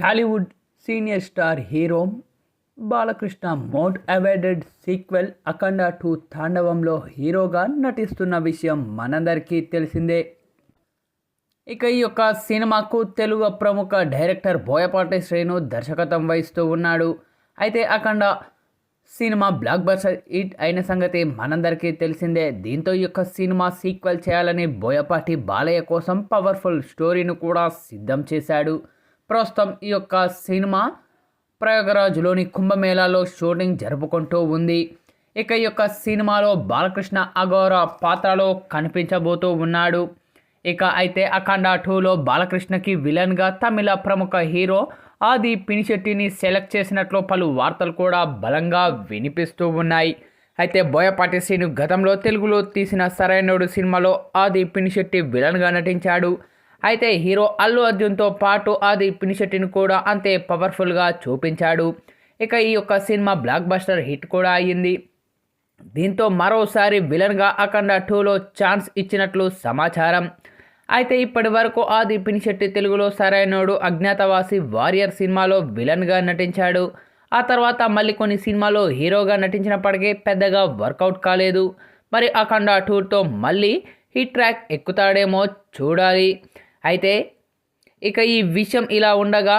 Tollywood senior star hero Balakrishna most awarded sequel Akhanda two తాండవంలో హీరోగా నటిస్తున్న విషయం మనందరికీ తెలిసిందే. ఇక ఈ యొక్క సినిమాకు తెలుగు ప్రముఖ డైరెక్టర్ బోయపాటి శ్రేణు దర్శకత్వం వహిస్తూ ఉన్నాడు. అయితే Akhanda cinema blockbuster hit అయిన సంగతి మనందరికీ తెలిసిందే. దీంతో ఈ యొక్క సినిమా సీక్వెల్ చేయాలని బోయపాటి బాలయ్య కోసం పవర్ఫుల్ స్టోరీని కూడా సిద్ధం చేశాడు. ప్రస్తుతం ఈ యొక్క సినిమా ప్రయాగరాజ్లోని కుంభమేళాలో షూటింగ్ జరుపుకుంటూ ఉంది. ఇక ఈ యొక్క సినిమాలో బాలకృష్ణ అఘోర పాత్రలో కనిపించబోతూ ఉన్నాడు. ఇక అయితే అఖండ టూలో బాలకృష్ణకి విలన్గా తమిళ ప్రముఖ హీరో ఆది పినిశెట్టిని సెలెక్ట్ చేసినట్లు పలు వార్తలు కూడా బలంగా వినిపిస్తూ ఉన్నాయి. అయితే బోయపాటి శ్రీను గతంలో తెలుగులో తీసిన సరైనడు సినిమాలో ఆది పినిశెట్టి విలన్గా నటించాడు. అయితే హీరో అల్లు అర్జున్తో పాటు ఆది పినిశెట్టిని కూడా అంతే పవర్ఫుల్గా చూపించాడు. ఇక ఈ యొక్క సినిమా బ్లాక్ బస్టర్ హిట్ కూడా అయ్యింది. దీంతో మరోసారి విలన్గా అఖండ టూలో ఛాన్స్ ఇచ్చినట్లు సమాచారం. అయితే ఇప్పటి వరకు ఆది పినిశెట్టి తెలుగులో సరైనోడు అజ్ఞాతవాసి వారియర్ సినిమాలో విలన్గా నటించాడు. ఆ తర్వాత మళ్ళీ కొన్ని సినిమాలో హీరోగా నటించినప్పటికీ పెద్దగా వర్కౌట్ కాలేదు. మరి అఖండ టూర్తో మళ్ళీ హిట్ ట్రాక్ ఎక్కుతాడేమో చూడాలి. అయితే ఇక ఈ విషయం ఇలా ఉండగా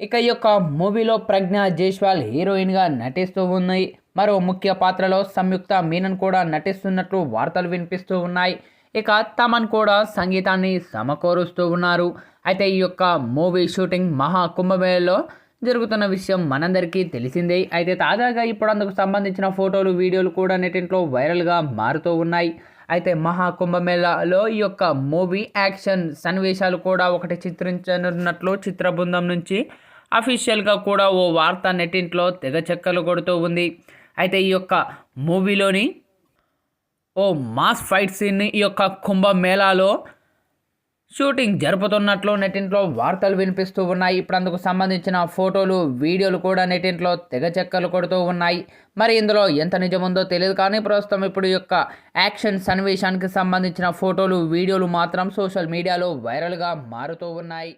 ఇక ఈ యొక్క మూవీలో ప్రజ్ఞ జైస్వాల్ హీరోయిన్గా నటిస్తూ ఉన్నాయి. మరో ముఖ్య పాత్రలో సంయుక్త మీనన్ కూడా నటిస్తున్నట్లు వార్తలు వినిపిస్తూ ఉన్నాయి. ఇక తమన్ కూడా సంగీతాన్ని సమకూరుస్తూ ఉన్నారు. అయితే ఈ యొక్క మూవీ షూటింగ్ మహా కుంభమేళలో జరుగుతున్న విషయం మనందరికీ తెలిసిందే. అయితే తాజాగా ఇప్పుడు అందుకు సంబంధించిన ఫోటోలు వీడియోలు కూడా నెటింట్లో వైరల్గా మారుతూ ఉన్నాయి. అయితే మహాకుంభమేళాలో ఈ యొక్క మూవీ యాక్షన్ సన్నివేశాలు కూడా ఒకటి చిత్రించనున్నట్లు చిత్ర బృందం నుంచి అఫీషియల్గా కూడా ఓ వార్త నెట్టింట్లో తెగ చెక్కలు కొడుతూ ఉంది. అయితే ఈ యొక్క మూవీలోని ఓ మాస్ ఫైట్ సీన్ ఈ యొక్క కుంభమేళాలో షూటింగ్ జరుపుతున్నట్లు నెటింట్లో వార్తలు వినిపిస్తూ ఉన్నాయి. ఇప్పుడు అందుకు సంబంధించిన ఫోటోలు వీడియోలు కూడా నెటింట్లో తెగ చెక్కలు కొడుతూ ఉన్నాయి. మరి ఇందులో ఎంత నిజముందో తెలియదు కానీ ప్రస్తుతం ఇప్పుడు యొక్క యాక్షన్ సన్నివేశానికి సంబంధించిన ఫోటోలు వీడియోలు మాత్రం సోషల్ మీడియాలో వైరల్గా మారుతూ ఉన్నాయి.